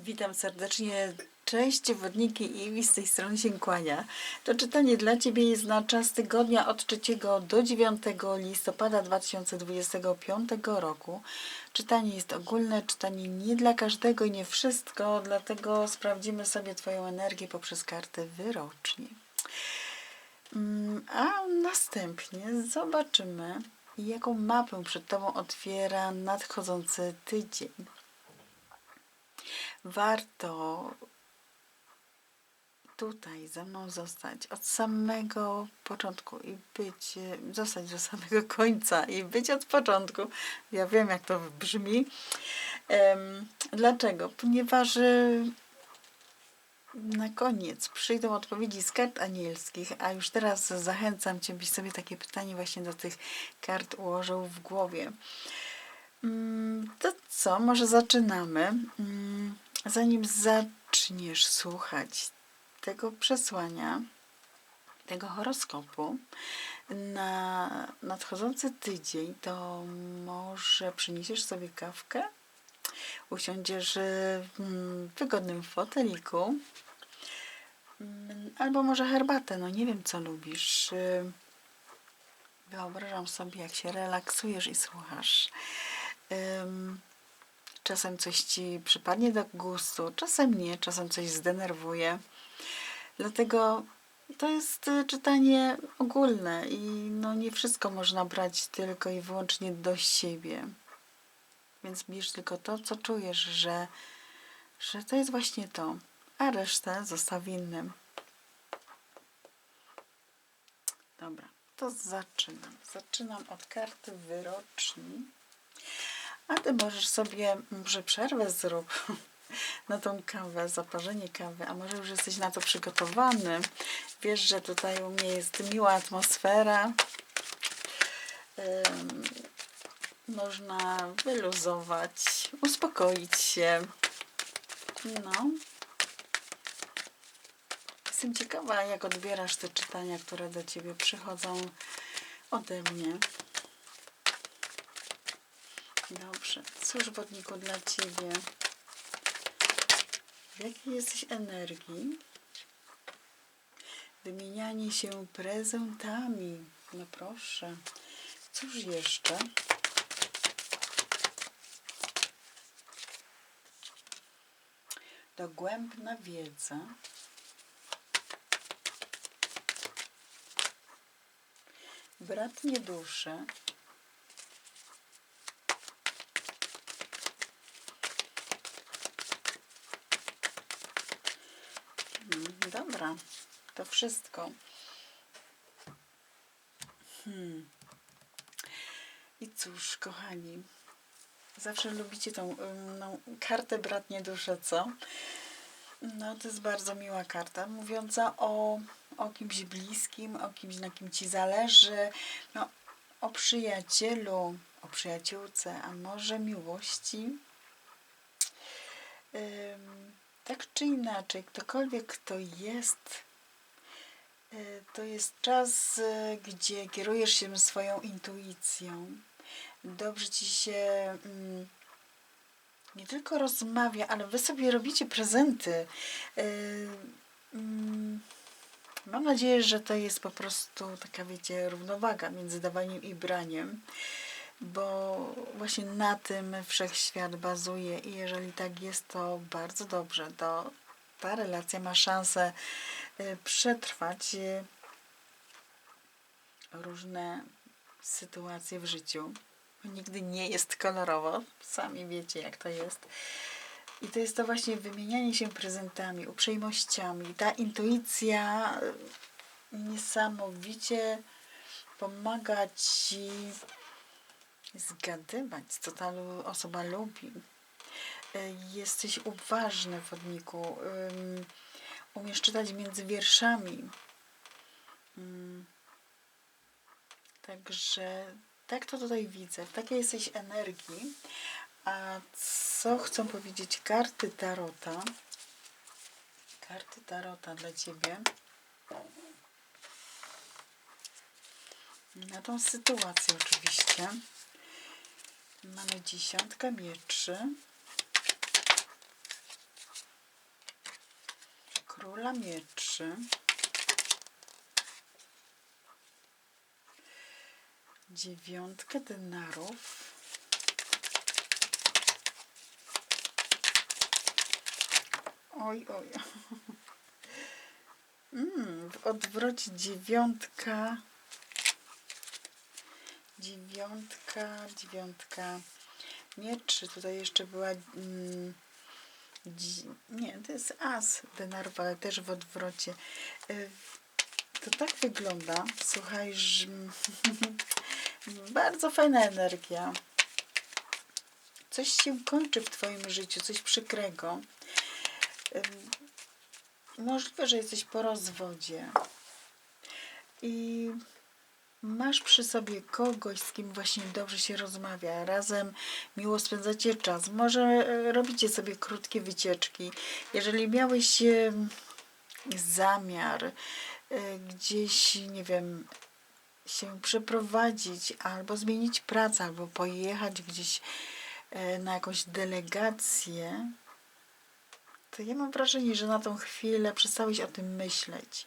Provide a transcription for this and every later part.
Witam serdecznie. Cześć, wodniki i z tej strony się kłania. To czytanie dla Ciebie jest na czas tygodnia od 3 do 9 listopada 2025 roku. Czytanie jest ogólne, czytanie nie dla każdego i nie wszystko, dlatego sprawdzimy sobie Twoją energię poprzez kartę wyrocznie. Mm, A następnie zobaczymy, jaką mapę przed Tobą otwiera nadchodzący tydzień warto tutaj ze mną zostać od samego początku i być, zostać do samego końca i być od początku. Ja wiem, jak to brzmi. Dlaczego? Ponieważ e, na koniec przyjdą odpowiedzi z kart anielskich, a już teraz zachęcam Cię, byś sobie takie pytanie właśnie do tych kart ułożył w głowie. Mm, To co, może zaczynamy. Mm, Zanim zaczniesz słuchać tego przesłania, tego horoskopu na nadchodzący tydzień, to może przyniesiesz sobie kawkę, usiądziesz w mm, wygodnym foteliku, albo może herbatę, no nie wiem co lubisz. Y, Wyobrażam sobie, jak się relaksujesz i słuchasz. Czasem coś ci przypadnie do gustu, czasem nie, czasem coś zdenerwuje. Dlatego to jest y, czytanie ogólne i no nie wszystko można brać tylko i wyłącznie do siebie. Więc bierz tylko to, co czujesz, że, że to jest właśnie to, a resztę zostaw innym. Dobra, to zaczynam. Zaczynam od karty wyroczni. A ty możesz sobie, może przerwę zrób na tą kawę, zaparzenie kawy, a może już jesteś na to przygotowany. Wiesz, że tutaj u mnie jest miła atmosfera. Można wyluzować, uspokoić się. No. Jestem ciekawa, jak odbierasz te czytania, które do ciebie przychodzą ode mnie. Dobrze. Cóż, wodniku, dla Ciebie? W jakiej jesteś energii? Wymienianie się prezentami. No proszę. Cóż jeszcze? Dogłębna wiedza. Bratnie dusze. Mm, Dobra, to wszystko. Hmm. I cóż, kochani, zawsze lubicie tą no, kartę bratnie dusze, co? No, to jest bardzo miła karta, mówiąca o, o kimś bliskim, o kimś, na kim ci zależy, no, o przyjacielu, o przyjaciółce, a może miłości. Ym, tak czy inaczej, ktokolwiek kto jest, y, to jest czas, y, gdzie kierujesz się swoją intuicją. Dobrze ci się mm, nie tylko rozmawia, ale wy sobie robicie prezenty. Y, mm, Mam nadzieję, że to jest po prostu taka, wiecie, równowaga między dawaniem i braniem, bo właśnie na tym wszechświat bazuje i jeżeli tak jest, to bardzo dobrze. To ta relacja ma szansę y, przetrwać y, różne sytuacje w życiu. Nigdy nie jest kolorowo, sami wiecie jak to jest. I to jest to właśnie wymienianie się prezentami, uprzejmościami. Ta intuicja y, niesamowicie pomaga ci zgadywać, co ta osoba lubi. Y, Jesteś uważny, wodniku. Umiesz czytać między wierszami. Ym, Także tak to tutaj widzę. W takiej jesteś energii. A co chcą powiedzieć karty Tarota? Karty Tarota dla Ciebie. Na tą sytuację oczywiście. Mamy dziesiątkę mieczy. Króla mieczy. Dziewiątkę denarów. Oj, oj. Mm, w odwrocie dziewiątka. Dziewiątka, dziewiątka mieczy. Tutaj jeszcze była. Mm, nie, to jest as denarów, ale też w odwrocie. Y, To tak wygląda. Słuchaj, że bardzo fajna energia. Coś się kończy w Twoim życiu, coś przykrego. Ym, Możliwe, że jesteś po rozwodzie i masz przy sobie kogoś, z kim właśnie dobrze się rozmawia. Razem miło spędzacie czas. Może e, robicie sobie krótkie wycieczki. Jeżeli miałeś zamiar e, gdzieś, nie wiem, się przeprowadzić, albo zmienić pracę, albo pojechać gdzieś e, na jakąś delegację, to ja mam wrażenie, że na tą chwilę przestałeś o tym myśleć.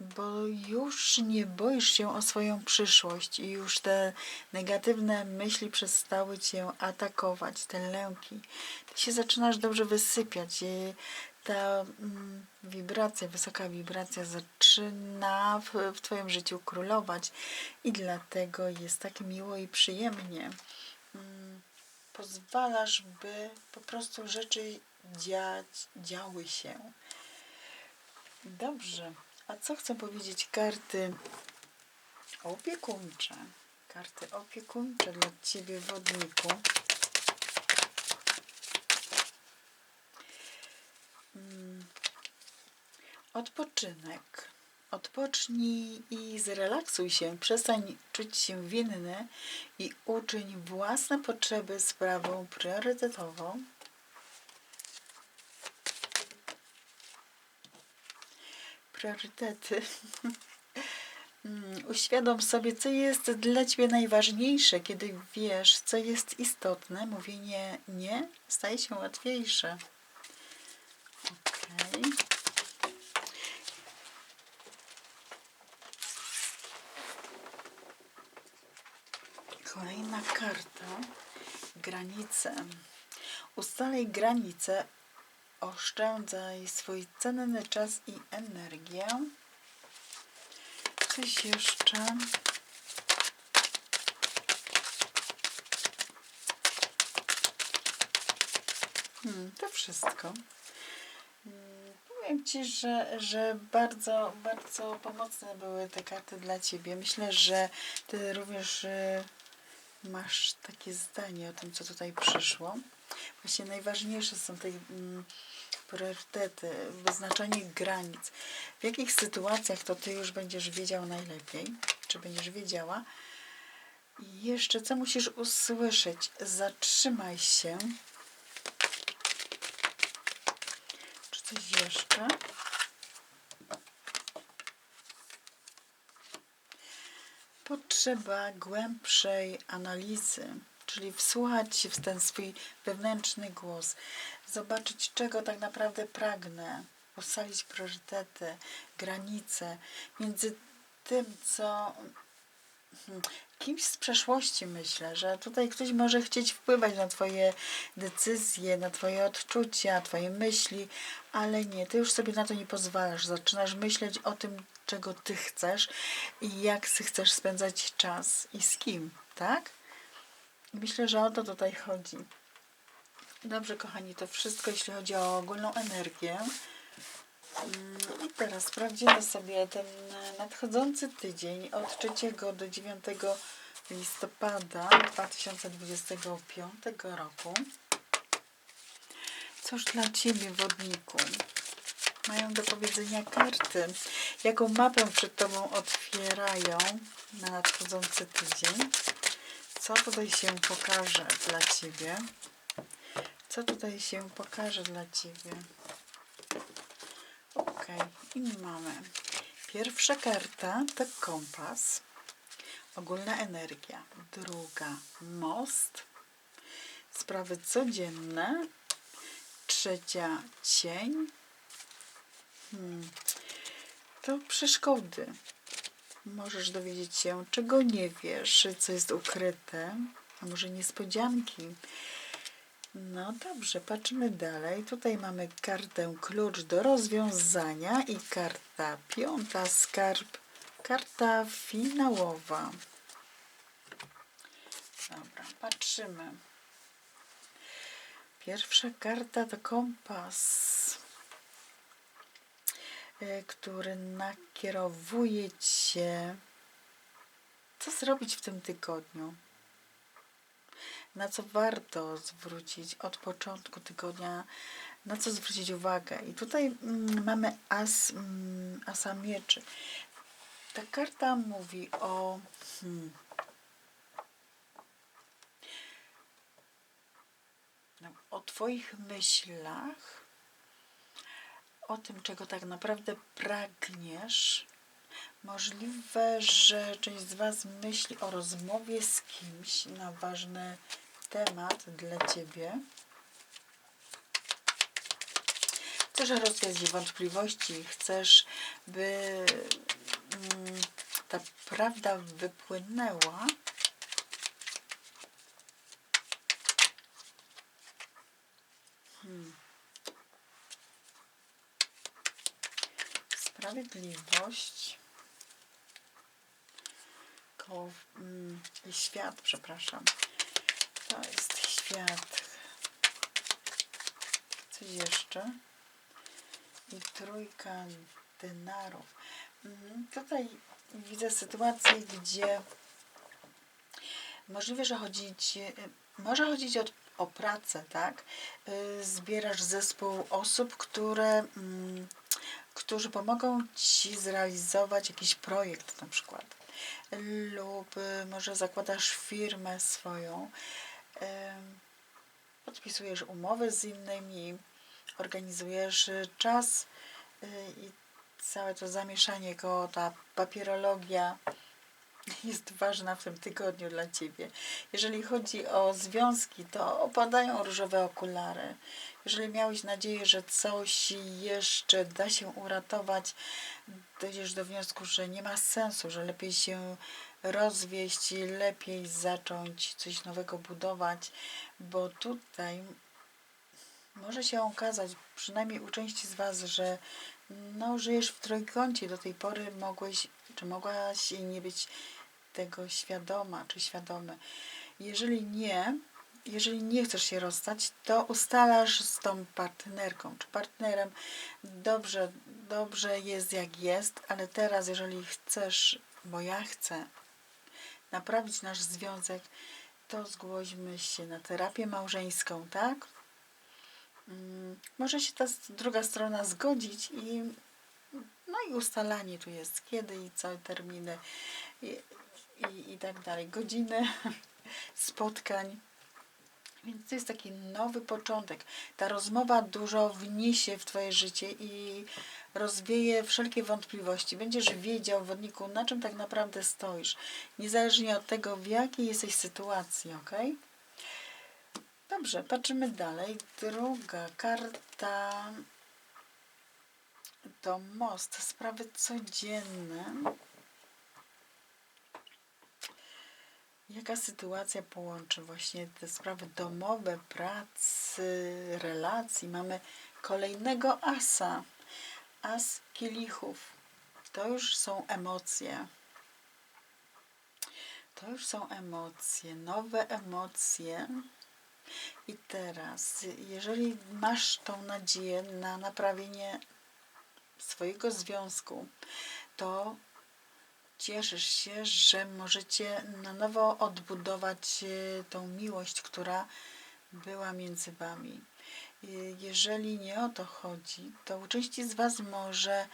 Bo już nie boisz się o swoją przyszłość i już te negatywne myśli przestały cię atakować, te lęki. Ty się zaczynasz dobrze wysypiać. i Ta mm, wibracja, wysoka wibracja zaczyna w, w Twoim życiu królować i dlatego jest tak miło i przyjemnie. Mm, pozwalasz, by po prostu rzeczy dziać, działy się. Dobrze. A co chcą powiedzieć karty opiekuńcze? Karty opiekuńcze dla Ciebie, wodniku. Mm. Odpoczynek. Odpocznij i zrelaksuj się. Przestań czuć się winny i uczyń własne potrzeby sprawą priorytetową. Priorytety. Mm, Uświadom sobie, co jest dla Ciebie najważniejsze, kiedy wiesz, co jest istotne. Mówienie nie staje się łatwiejsze. Okej. Kolejna karta. Granice. Ustalej granice. Oszczędzaj swój cenny czas i energię. Coś jeszcze. Hmm, to wszystko. Powiem Ci, że, że bardzo, bardzo pomocne były te karty dla Ciebie. Myślę, że Ty również y, masz takie zdanie o tym, co tutaj przyszło. Właśnie najważniejsze są te mm, priorytety, wyznaczanie granic. W jakich sytuacjach to Ty już będziesz wiedział najlepiej, czy będziesz wiedziała. I jeszcze co musisz usłyszeć? Zatrzymaj się. Czy coś jeszcze? Potrzeba głębszej analizy, czyli wsłuchać się w ten swój wewnętrzny głos, zobaczyć, czego tak naprawdę pragnę, ustalić priorytety, granice między tym, co Hmm, kimś z przeszłości myślę, że tutaj ktoś może chcieć wpływać na Twoje decyzje, na Twoje odczucia, Twoje myśli, ale nie, Ty już sobie na to nie pozwalasz. Zaczynasz myśleć o tym, czego Ty chcesz i jak chcesz spędzać czas i z kim, tak? Myślę, że o to tutaj chodzi. Dobrze, kochani, to wszystko, jeśli chodzi o ogólną energię. Mm, I teraz sprawdzimy sobie ten nadchodzący tydzień od 3 do 9 listopada 2025 roku. Cóż dla Ciebie, wodniku? Mają do powiedzenia karty. Jaką mapę przed Tobą otwierają na nadchodzący tydzień? Co tutaj się pokaże dla Ciebie? Co tutaj się pokaże dla Ciebie? Ok, i mamy. Pierwsza karta to kompas, ogólna energia. Druga most, sprawy codzienne. trzecia cień. Hmm. To przeszkody. Możesz dowiedzieć się, czego nie wiesz, co jest ukryte, a może niespodzianki. No dobrze, patrzymy dalej. Tutaj mamy kartę klucz do rozwiązania i karta piąta skarb, karta finałowa. Dobra, patrzymy. Pierwsza karta to kompas, który nakierowuje cię, co zrobić w tym tygodniu na co warto zwrócić od początku tygodnia, na co zwrócić uwagę. I tutaj mm, mamy as, mm, asa mieczy. Ta karta mówi o hmm, no, o Twoich myślach, o tym, czego tak naprawdę pragniesz. Możliwe, że część z Was myśli o rozmowie z kimś na ważne temat dla Ciebie. Chcesz rozwiać wątpliwości, chcesz, by mm, ta prawda wypłynęła. Hmm. Sprawiedliwość. Koło, mm, świat, przepraszam. To jest świat. Coś jeszcze. I trójka denarów. Mhm, tutaj widzę sytuację, gdzie możliwe, że chodzić, może chodzić o, o pracę, tak? Y, zbierasz zespół osób, które, mm, którzy pomogą Ci zrealizować jakiś projekt na przykład. Lub y, może zakładasz firmę swoją, podpisujesz umowy z innymi, organizujesz czas y, i całe to zamieszanie koło ta papierologia jest ważna w tym tygodniu dla Ciebie. Jeżeli chodzi o związki, to opadają różowe okulary. Jeżeli miałeś nadzieję, że coś jeszcze da się uratować, dojdziesz do wniosku, że nie ma sensu, że lepiej się rozwieść, lepiej zacząć coś nowego budować, bo tutaj może się okazać, przynajmniej u części z Was, że no, żyjesz w trójkącie. Do tej pory mogłeś, czy mogłaś nie być tego świadoma, czy świadomy. Jeżeli nie, jeżeli nie chcesz się rozstać, to ustalasz z tą partnerką czy partnerem. Dobrze, dobrze jest jak jest, ale teraz, jeżeli chcesz, bo ja chcę naprawić nasz związek, to zgłośmy się na terapię małżeńską, tak? Mm, może się ta druga strona zgodzić i no i ustalanie tu jest kiedy i co terminy i, i, tak dalej, godziny spotkań. Więc to jest taki nowy początek. Ta rozmowa dużo wniesie w Twoje życie i rozwieje wszelkie wątpliwości. Będziesz wiedział, wodniku, na czym tak naprawdę stoisz. Niezależnie od tego, w jakiej jesteś sytuacji, ok? Dobrze, patrzymy dalej. Druga karta to most, sprawy codzienne. Jaka sytuacja połączy właśnie te sprawy domowe, pracy, relacji? Mamy kolejnego asa. As kielichów. To już są emocje. To już są emocje, nowe emocje. I teraz, jeżeli masz tą nadzieję na naprawienie swojego związku, to cieszysz się, że możecie na nowo odbudować e, tą miłość, która była między wami. Jeżeli nie o to chodzi, to u części z Was może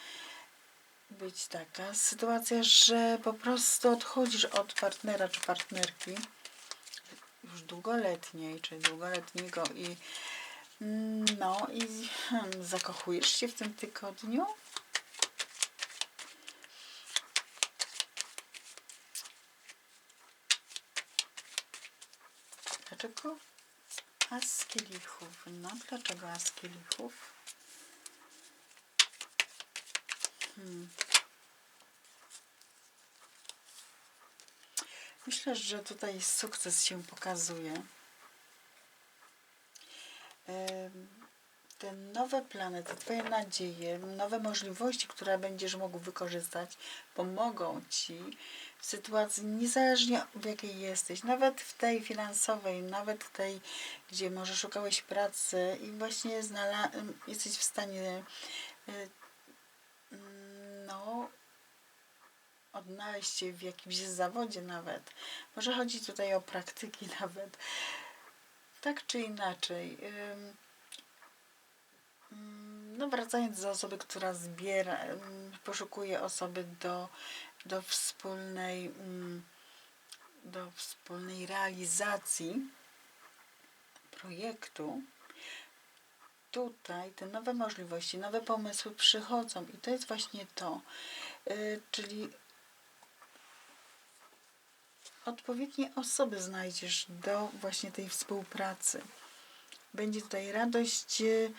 być taka sytuacja, że po prostu odchodzisz od partnera czy partnerki już długoletniej czy długoletniego i no i hmm, zakochujesz się w tym tygodniu Dlaczego? As kielichów. No, dlaczego as kielichów? Hmm. Myślę, że tutaj sukces się pokazuje. Te nowe plany, te Twoje nadzieje, nowe możliwości, które będziesz mógł wykorzystać, pomogą Ci w sytuacji, niezależnie w jakiej jesteś, nawet w tej finansowej, nawet w tej, gdzie może szukałeś pracy i właśnie znala- jesteś w stanie y, mm, no, odnaleźć się w jakimś zawodzie nawet. Może chodzi tutaj o praktyki nawet. Tak czy inaczej. mm, No wracając do osoby, która zbiera, poszukuje osoby do, do wspólnej ym, do wspólnej realizacji projektu, tutaj te nowe możliwości, nowe pomysły przychodzą i to jest właśnie to, y, czyli odpowiednie osoby znajdziesz do właśnie tej współpracy. Będzie tutaj radość y,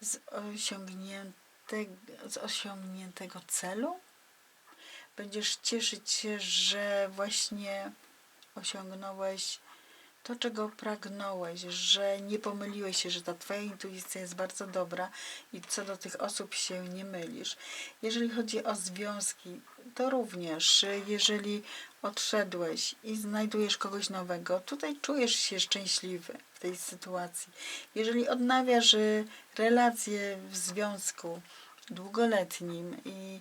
z osiągniętego, z osiągniętego celu. Będziesz cieszyć się, że właśnie osiągnąłeś to, czego pragnąłeś, że nie pomyliłeś się, że ta Twoja intuicja jest bardzo dobra i co do tych osób się nie mylisz. Jeżeli chodzi o związki, to również, jeżeli odszedłeś i znajdujesz kogoś nowego, tutaj czujesz się szczęśliwy w tej sytuacji. Jeżeli odnawiasz y, relacje w związku długoletnim i,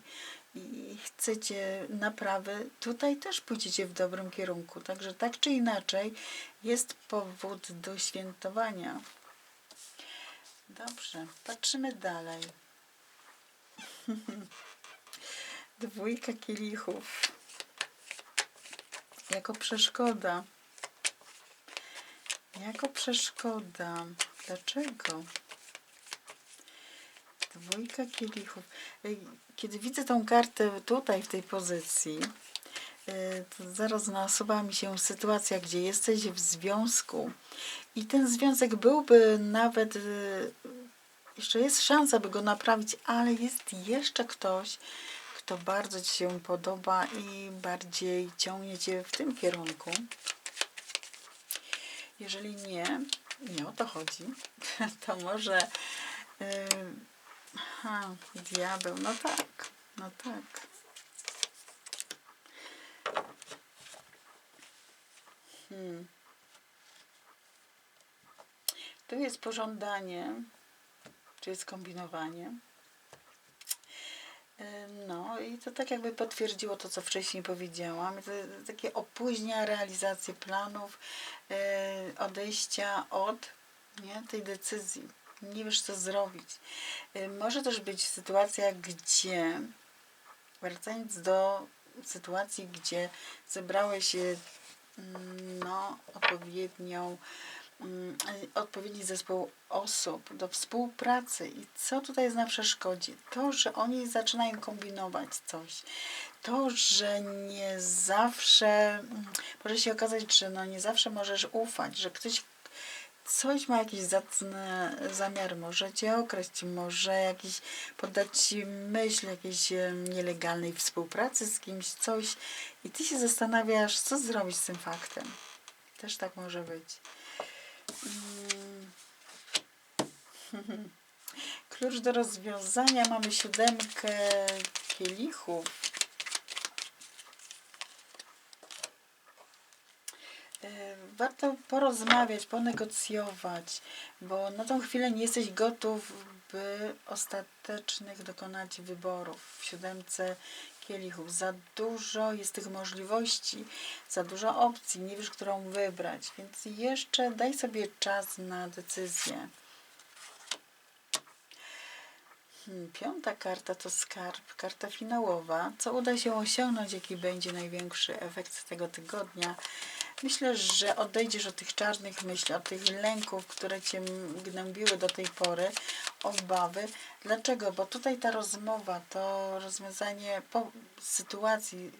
i chcecie naprawy, tutaj też pójdziecie w dobrym kierunku. Także tak czy inaczej jest powód do świętowania. Dobrze, patrzymy dalej. Dwójka kielichów. Jako przeszkoda. Jako przeszkoda. Dlaczego? Dwójka kielichów. Kiedy widzę tą kartę tutaj, w tej pozycji, y, to zaraz nasuwa mi się sytuacja, gdzie jesteś w związku i ten związek byłby nawet, y, jeszcze jest szansa, by go naprawić, ale jest jeszcze ktoś, kto bardzo Ci się podoba i bardziej ciągnie Cię w tym kierunku. Jeżeli nie, nie o to chodzi, to może yy, ha, diabeł, no tak, no tak. Hmm. Tu jest pożądanie, czy jest kombinowanie. No i to tak jakby potwierdziło to, co wcześniej powiedziałam. To, takie opóźnia realizację planów, yy, odejścia od nie, tej decyzji. Nie wiesz, co zrobić. Yy, Może też być sytuacja, gdzie wracając do sytuacji, gdzie zebrałeś mm, no, odpowiednią mm, odpowiedni zespół osób do współpracy i co tutaj jest na przeszkodzie? To, że oni zaczynają kombinować coś. To, że nie zawsze, mm, może się okazać, że no nie zawsze możesz ufać, że ktoś coś ma jakiś zacny zamiar, może cię okraść, może jakiś poddać ci myśl jakiejś nielegalnej współpracy z kimś, coś i ty się zastanawiasz, co zrobić z tym faktem. Też tak może być. Mm. Klucz do rozwiązania mamy siódemkę kielichów. Warto porozmawiać, ponegocjować, bo na tą chwilę nie jesteś gotów, by ostatecznych dokonać wyborów. W siódemce kielichów za dużo jest tych możliwości, za dużo opcji, nie wiesz, którą wybrać, więc jeszcze daj sobie czas na decyzję. Hmm, Piąta karta to skarb, karta finałowa. Co uda się osiągnąć, jaki będzie największy efekt tego tygodnia? Myślę, że odejdziesz od tych czarnych myśli, od tych lęków, które cię gnębiły do tej pory, obawy. Dlaczego? Bo tutaj ta rozmowa, to rozwiązanie sytuacji,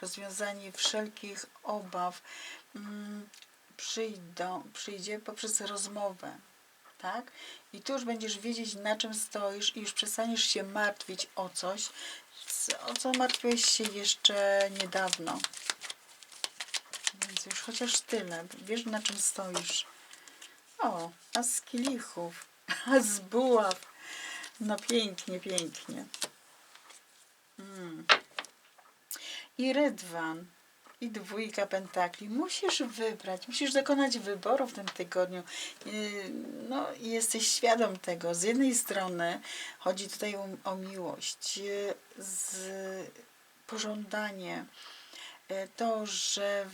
rozwiązanie wszelkich obaw, mm, przyjdą, przyjdzie poprzez rozmowę, tak? I tu już będziesz wiedzieć, na czym stoisz i już przestaniesz się martwić o coś, o co martwiłeś się jeszcze niedawno. Więc już chociaż tyle. Wiesz, na czym stoisz. O, a z kielichów, a z buław. No pięknie, pięknie. Mm. I rydwan, i dwójka pentakli. Musisz wybrać, musisz dokonać wyboru w tym tygodniu. Yy, No, jesteś świadom tego. Z jednej strony chodzi tutaj o, o miłość, yy, z pożądanie, yy, to, że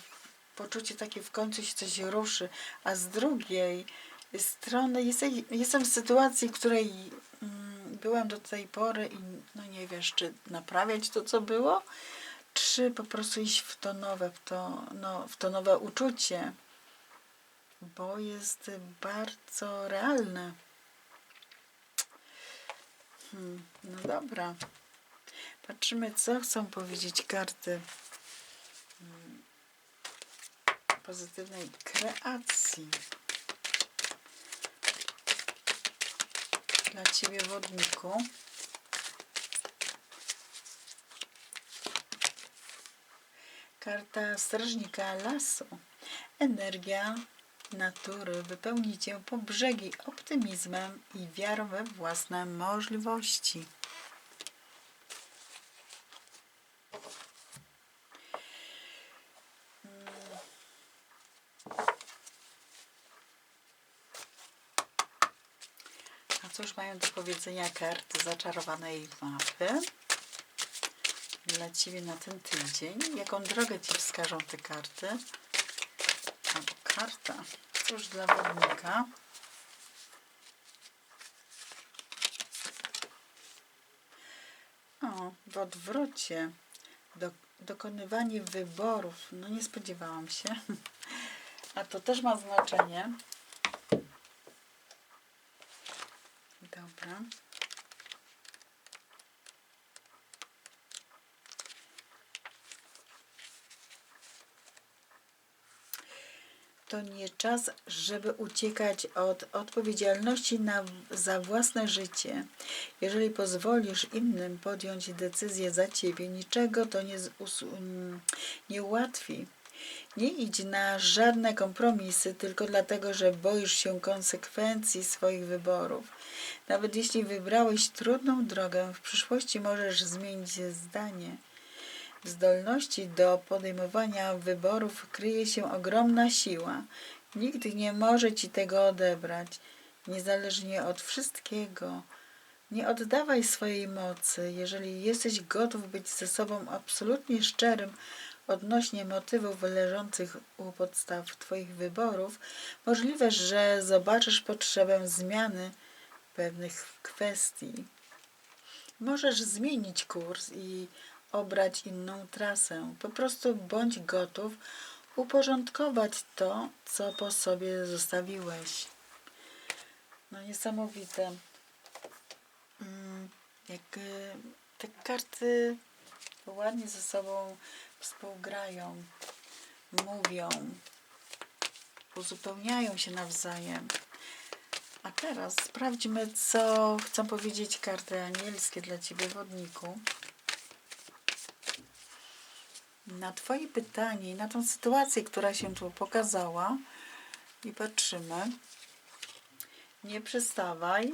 poczucie takie w końcu się coś ruszy, a z drugiej strony jesteś, jestem w sytuacji, w której mm, byłam do tej pory i no nie wiesz, czy naprawiać to, co było, czy po prostu iść w to nowe, w to, no, w to nowe uczucie, bo jest bardzo realne. Hmm, no dobra. Patrzymy, co chcą powiedzieć karty hmm, pozytywnej kreacji. Dla Ciebie, wodniku. Karta strażnika lasu. Energia natury wypełni cię po brzegi optymizmem i wiarą we własne możliwości. A cóż mają do powiedzenia karty zaczarowanej mapy? Dla Ciebie na ten tydzień. Jaką drogę Ci wskażą te karty? Albo karta. Cóż dla wodnika? O, w odwrocie. Do, dokonywanie wyborów. No nie spodziewałam się. A to też ma znaczenie. Dobra. To nie czas, żeby uciekać od odpowiedzialności na, za własne życie. Jeżeli pozwolisz innym podjąć decyzję za ciebie, niczego to nie, mm, nie ułatwi. Nie idź na żadne kompromisy tylko dlatego, że boisz się konsekwencji swoich wyborów. Nawet jeśli wybrałeś trudną drogę, w przyszłości możesz zmienić zdanie. W zdolności do podejmowania wyborów kryje się ogromna siła. Nikt nie może ci tego odebrać, niezależnie od wszystkiego. Nie oddawaj swojej mocy, jeżeli jesteś gotów być ze sobą absolutnie szczerym odnośnie motywów leżących u podstaw Twoich wyborów. Możliwe, że zobaczysz potrzebę zmiany pewnych kwestii. Możesz zmienić kurs i obrać inną trasę. Po prostu bądź gotów uporządkować to, co po sobie zostawiłeś. No niesamowite. Mm, Jak y, te karty ładnie ze sobą współgrają, mówią, uzupełniają się nawzajem. A teraz sprawdźmy, co chcą powiedzieć karty anielskie dla Ciebie, wodniku na Twoje pytanie i na tą sytuację, która się tu pokazała i patrzymy. Nie przestawaj.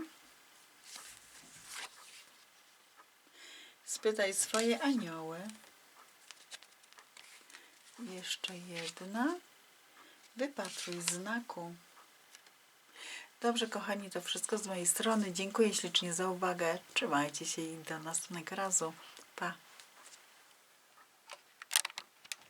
Spytaj swoje anioły. Jeszcze jedna. Wypatruj znaku. Dobrze, kochani, to wszystko z mojej strony. Dziękuję ślicznie za uwagę. Trzymajcie się i do następnego razu.